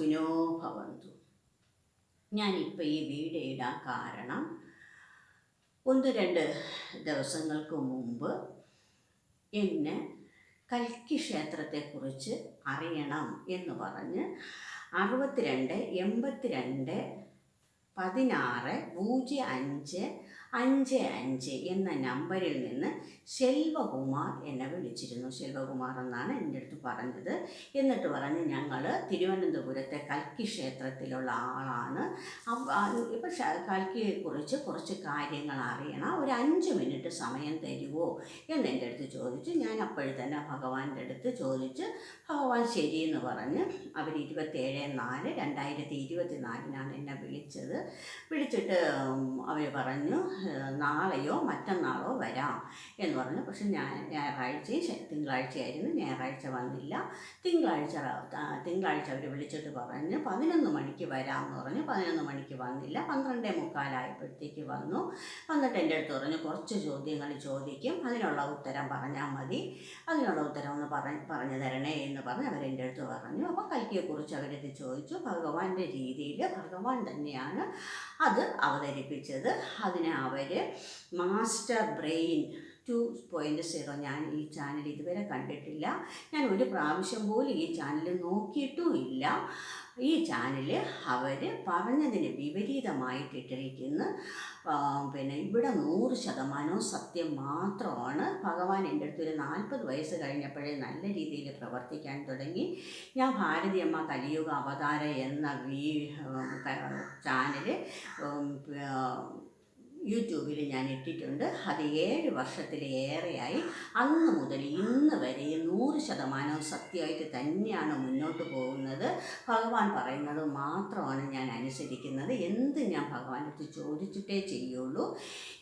സുഖിനോ ഭവന്തു ഞാനിപ്പോൾ ഈ വീഡിയോ ഇടാൻ കാരണം ഒന്ന് രണ്ട് ദിവസങ്ങൾക്ക് മുമ്പ് എന്നെ കൽക്കി ക്ഷേത്രത്തെക്കുറിച്ച് അറിയണം എന്ന് പറഞ്ഞ് അറുപത്തിരണ്ട് എൺപത്തിരണ്ട് പതിനാറ് പൂജ്യം അഞ്ച് അഞ്ച് അഞ്ച് എന്ന നമ്പറിൽ നിന്ന് ശെൽവകുമാർ എന്നെ വിളിച്ചിരുന്നു. ശെൽവകുമാർ എന്നാണ് എന്റെ അടുത്ത് പറഞ്ഞത്. എന്നിട്ട് പറഞ്ഞ് ഞങ്ങൾ തിരുവനന്തപുരത്തെ കൽക്കി ക്ഷേത്രത്തിലുള്ള ആളാണ്. ഇപ്പം കൽക്കിയെക്കുറിച്ച് കുറച്ച് കാര്യങ്ങൾ അറിയണം. ഒരു അഞ്ച് മിനിറ്റ് സമയം തരുമോ എന്ന് എന്റെ അടുത്ത് ചോദിച്ചു. ഞാൻ അപ്പോഴും തന്നെ ഭഗവാന്റെ അടുത്ത് ചോദിച്ച് ഭഗവാൻ ശരിയെന്ന് പറഞ്ഞ് അവർ ഇരുപത്തേഴ് നാല് രണ്ടായിരത്തി ഇരുപത്തി നാലിനാണ് എന്നെ വിളിച്ചത്. വിളിച്ചിട്ട് അവർ പറഞ്ഞു നാളെയോ മറ്റന്നാളോ വരാം. എന്ന് പറഞ്ഞു. പക്ഷെ ഞാൻ ഞായറാഴ്ചയും തിങ്കളാഴ്ചയായിരുന്നു. ഞായറാഴ്ച വന്നില്ല. തിങ്കളാഴ്ച തിങ്കളാഴ്ച അവർ വിളിച്ചിട്ട് പറഞ്ഞു പതിനൊന്ന് മണിക്ക് വരാമെന്ന് പറഞ്ഞു. പതിനൊന്ന് മണിക്ക് വന്നില്ല. പന്ത്രണ്ടേ മുക്കാലായപ്പോഴത്തേക്ക് വന്നു. വന്നിട്ട് എന്റെ അടുത്ത് പറഞ്ഞു കുറച്ച് ചോദ്യങ്ങൾ ചോദിക്കും. അതിനുള്ള ഉത്തരം പറഞ്ഞാൽ മതി. അതിനുള്ള ഉത്തരം ഒന്ന് പറഞ്ഞ് പറഞ്ഞു തരണേ എന്ന് പറഞ്ഞ് അവരെന്റെ അടുത്ത് പറഞ്ഞു. അപ്പോൾ കൽക്കിയെക്കുറിച്ച് അവരത് ചോദിച്ചു. ഭഗവാന്റെ രീതിയിൽ ഭഗവാൻ തന്നെയാണ് അത് അവതരിപ്പിച്ചത്. അതിനെ അവർ master brain two point zero ഞാൻ ഈ ചാനൽ ഇതുവരെ കണ്ടിട്ടില്ല. ഞാൻ ഒരു പ്രാവശ്യം പോലും ഈ ചാനൽ നോക്കിയിട്ടുമില്ല. ഈ ചാനൽ അവർ പറഞ്ഞതിന് വിപരീതമായിട്ടിട്ടിരിക്കുന്നു ആ, പിന്നെ ഇവിടെ നൂറ് ശതമാനവും സത്യം മാത്രമാണ്. ഭഗവാൻ എന്റെ അടുത്ത് ഒരു നാൽപ്പത് വയസ്സ് കഴിഞ്ഞപ്പോഴേ നല്ല രീതിയിൽ പ്രവർത്തിക്കാൻ തുടങ്ങി. ഞാൻ ഭാരതിയമ്മ കലിയുഗ അവതാര എന്ന വീ ചാനൽ യൂട്യൂബിൽ ഞാൻ ഇട്ടിട്ടുണ്ട്. അത് ഏഴ് വർഷത്തിലേറെയായി അന്ന് മുതൽ ഇന്ന് വരെ നൂറ് ശതമാനവും സത്യമായിട്ട് തന്നെയാണ് മുന്നോട്ട് പോകുന്നത്. ഭഗവാൻ പറയുന്നത് മാത്രമാണ് ഞാൻ അനുസരിക്കുന്നത്. എന്ത് ഞാൻ ഭഗവാനടുത്ത് ചോദിച്ചിട്ടേ ചെയ്യുള്ളൂ.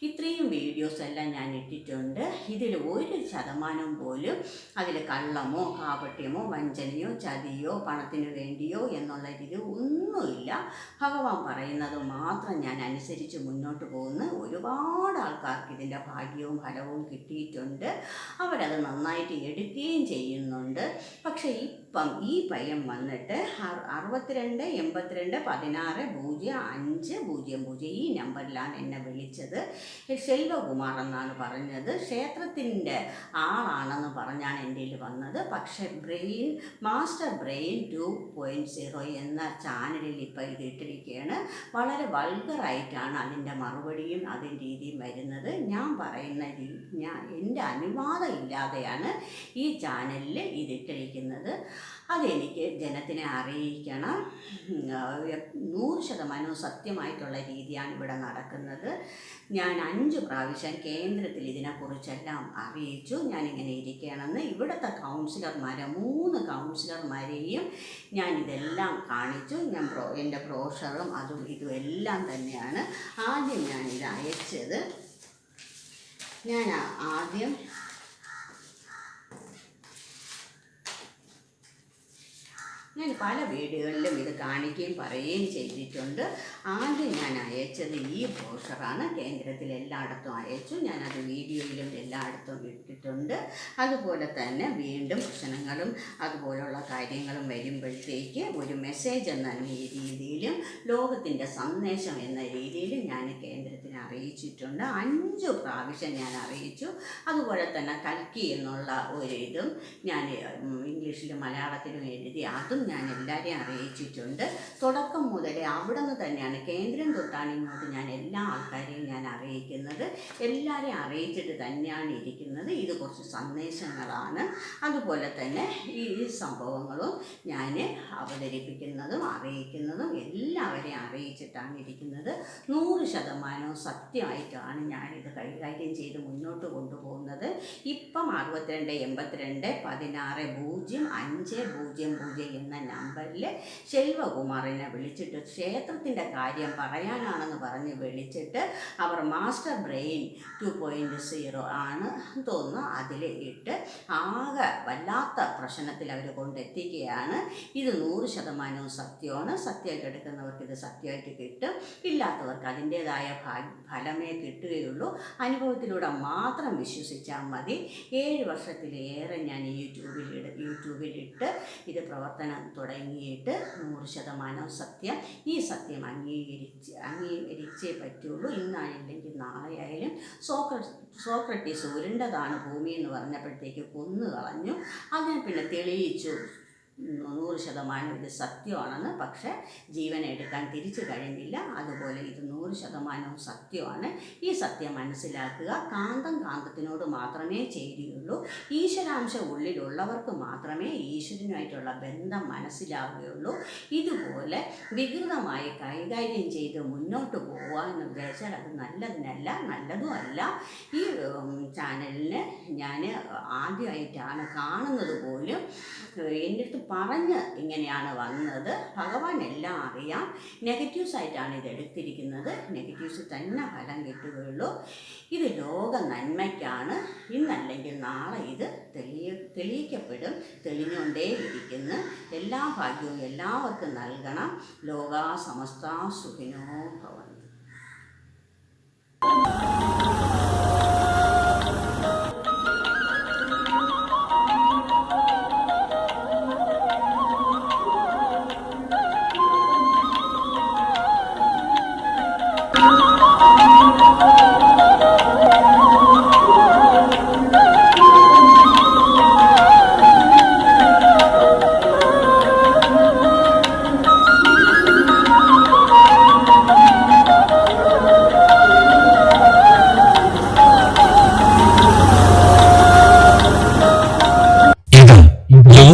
ഇത്രയും വീഡിയോസ് എല്ലാം ഞാൻ ഇട്ടിട്ടുണ്ട്. ഇതിൽ ഒരു ശതമാനം പോലും അതിൽ കള്ളമോ കാപട്യമോ വഞ്ചനയോ ചതിയോ പണത്തിന് വേണ്ടിയോ എന്നുള്ള ഇതിൽ ഒന്നുമില്ല. ഭഗവാൻ പറയുന്നത് മാത്രം ഞാൻ അനുസരിച്ച് മുന്നോട്ട് പോകുന്നു. ഒരുപാട് ആൾക്കാർക്ക് ഇതിന്റെ ഭാഗ്യവും ഫലവും കിട്ടിയിട്ടുണ്ട്. അവരത് നന്നായിട്ട് എടുക്കുകയും ചെയ്യുന്നുണ്ട്. പക്ഷേ ഇപ്പം ഈ പയ്യൻ വന്നിട്ട് അറു- അറുപത്തിരണ്ട് എൺപത്തിരണ്ട് പതിനാറ് പൂജ്യം അഞ്ച് പൂജ്യം പൂജ്യം. ഈ നമ്പറിലാണ് എന്നെ വിളിച്ചത്. ശെൽവകുമാർ എന്നാണ് പറഞ്ഞത്. ക്ഷേത്രത്തിന്റെ ആളാണെന്ന് പറഞ്ഞാണ് എന്റെ വന്നത്. പക്ഷേ brain master brain two point zero എന്ന ചാനലിൽ ഇപ്പോൾ ഇത് ഇട്ടിരിക്കുകയാണ്. വളരെ വൾഗറായിട്ടാണ് അതിന്റെ മറുപടിയും അതിന്റെ രീതിയും വരുന്നത്. ഞാൻ പറയുന്ന ഞാൻ എന്റെ അനുവാദം ഇല്ലാതെയാണ് ഈ ചാനലിൽ ഇതിട്ടിരിക്കുന്നത് അതെനിക്ക് ജനത്തിനെ അറിയിക്കണം. നൂറ് ശതമാനവും സത്യമായിട്ടുള്ള രീതിയാണ് ഇവിടെ നടക്കുന്നത്. ഞാൻ അഞ്ച് പ്രാവശ്യം കേന്ദ്രത്തിൽ ഇതിനെക്കുറിച്ചെല്ലാം അറിയിച്ചു. ഞാനിങ്ങനെ ഇരിക്കണമെന്ന് ഇവിടുത്തെ കൗൺസിലർമാരെ മൂന്ന് കൗൺസിലർമാരെയും ഞാൻ ഇതെല്ലാം കാണിച്ചു. ഞാൻ പ്രോ എന്റെ ബ്രോഷറും അതും ഇതും എല്ലാം തന്നെയാണ് ആദ്യം ഞാൻ അയച്ചത്. ഞാൻ ആദ്യം ഞാൻ പല വീടുകളിലും ഇത് കാണിക്കുകയും പറയുകയും ചെയ്തിട്ടുണ്ട്. ആദ്യം ഞാൻ അയച്ചത് ഈ ബ്രോഷറാണ് കേന്ദ്രത്തിൽ എല്ലായിടത്തും അയച്ചു. ഞാനത് വീഡിയോയിലും എല്ലായിടത്തും ഇട്ടിട്ടുണ്ട്. അതുപോലെ തന്നെ വീണ്ടും പ്രശ്നങ്ങളും അതുപോലുള്ള കാര്യങ്ങളും വരുമ്പോഴത്തേക്ക് ഒരു മെസ്സേജ് എന്ന രീതിയിലും ലോകത്തിന്റെ സന്ദേശം എന്ന രീതിയിൽ ഞാൻ കേന്ദ്രത്തിനെ അറിയിച്ചിട്ടുണ്ട്. അഞ്ച് പ്രാവശ്യം ഞാൻ അറിയിച്ചു. അതുപോലെ തന്നെ കൽക്കി എന്നുള്ള ഒരു ഇതും ഞാൻ ഇംഗ്ലീഷിലും മലയാളത്തിലും എഴുതി അതും ഞാൻ എല്ലാവരെയും അറിയിച്ചിട്ടുണ്ട്. തുടക്കം മുതലേ അവിടെ നിന്ന് തന്നെയാണ് കേന്ദ്രം തൊട്ടാണ് ഇങ്ങോട്ട് ഞാൻ എല്ലാ ആൾക്കാരെയും ഞാൻ അറിയിക്കുന്നത്. എല്ലാവരെയും അറിയിച്ചിട്ട് തന്നെയാണ് ഇരിക്കുന്നത്. ഇത് കുറച്ച് സന്ദേശങ്ങളാണ്. അതുപോലെ തന്നെ ഈ സംഭവങ്ങളും ഞാൻ അവതരിപ്പിക്കുന്നതും അറിയിക്കുന്നതും എല്ലാവരെയും അറിയിച്ചിട്ടാണ് ഇരിക്കുന്നത് നൂറ് ശതമാനവും സത്യമായിട്ടാണ് ഞാനിത് കൈകാര്യം ചെയ്ത് മുന്നോട്ട് കൊണ്ടുപോകുന്നത്. ഇപ്പം അറുപത്തിരണ്ട് എൺപത്തിരണ്ട് പതിനാറ് പൂജ്യം അഞ്ച് പൂജ്യം പൂജ്യം എന്ന നമ്പറിൽ ശെൽവകുമാറിനെ വിളിച്ചിട്ട് ക്ഷേത്രത്തിന്റെ കാര്യം പറയാനാണെന്ന് പറഞ്ഞ് വിളിച്ചിട്ട് അവർ master brain two point zero ആണ് തോന്നുന്നു. അതിൽ ഇട്ട് ആകെ വല്ലാത്ത പ്രശ്നത്തിൽ അവർ കൊണ്ടെത്തിക്കുകയാണ്. ഇത് നൂറ് ശതമാനവും സത്യമാണ്. സത്യമായിട്ട് എടുക്കുന്നവർക്ക് ഇത് സത്യമായിട്ട് കിട്ടും. ഇല്ലാത്തവർക്ക് അതിന്റേതായ ഫലമേ കിട്ടുകയുള്ളൂ. അനുഭവത്തിലൂടെ മാത്രം വിശ്വസിച്ചാൽ മതി. ഏഴ് വർഷത്തിലേറെ ഞാൻ യൂട്യൂബിൽ യൂട്യൂബിലിട്ട് യൂട്യൂബിൽ ഇട്ട് ഇത് പ്രവർത്തനം തുടങ്ങിയിട്ട് നൂറ് ശതമാനം സത്യം. ഈ സത്യം അംഗീകരിച്ച് അംഗീകരിച്ചേ പറ്റുള്ളൂ. ഇന്നായില്ലെങ്കിൽ നാളെ ആയാലും സോക്ര സോക്രട്ടീസ് ഉരുണ്ടതാണ് ഭൂമി എന്ന് പറഞ്ഞപ്പോഴത്തേക്ക് കൊന്നു കളഞ്ഞു അതിനെ പിന്നെ തെളിയിച്ചു. നൂറ് ശതമാനം ഇത് സത്യമാണെന്ന് പക്ഷേ ജീവൻ എടുക്കാൻ തിരിച്ചു കഴിഞ്ഞില്ല. അതുപോലെ ഇത് നൂറ് ശതമാനവും സത്യമാണ്. ഈ സത്യം മനസ്സിലാക്കുക. കാന്തം കാന്തത്തിനോട് മാത്രമേ ചേരുകയുള്ളൂ. ഈശ്വരാംശം ഉള്ളിലുള്ളവർക്ക് മാത്രമേ ഈശ്വരനുമായിട്ടുള്ള ബന്ധം മനസ്സിലാവുകയുള്ളൂ. ഇതുപോലെ വികൃതമായി കൈകാര്യം ചെയ്ത് മുന്നോട്ട് പോകാമെന്ന് വിചാരിച്ചാൽ അത് നല്ലതിനല്ല നല്ലതും അല്ല ഈ ചാനലിന് ഞാൻ ആദ്യമായിട്ടാണ് കാണുന്നത് പോലും. അടുത്ത് പറഞ്ഞ് ഇങ്ങനെയാണ് വന്നത്. ഭഗവാൻ എല്ലാം അറിയാം. നെഗറ്റീവ്സ് ആയിട്ടാണ് ഇത് എടുത്തിരിക്കുന്നത്. നെഗറ്റീവ്സ് തന്നെ ഫലം കിട്ടുകയുള്ളൂ. ഇത് ലോക നന്മയ്ക്കാണ്. ഇന്നല്ലെങ്കിൽ നാളെ ഇത് തെളിയ തെളിയിക്കപ്പെടും. തെളിഞ്ഞുകൊണ്ടേയിരിക്കുന്നു. എല്ലാ ഭാഗ്യവും എല്ലാവർക്കും നൽകണം. ലോകാ സമസ്ത സുഖിനോ ഭവന്തു.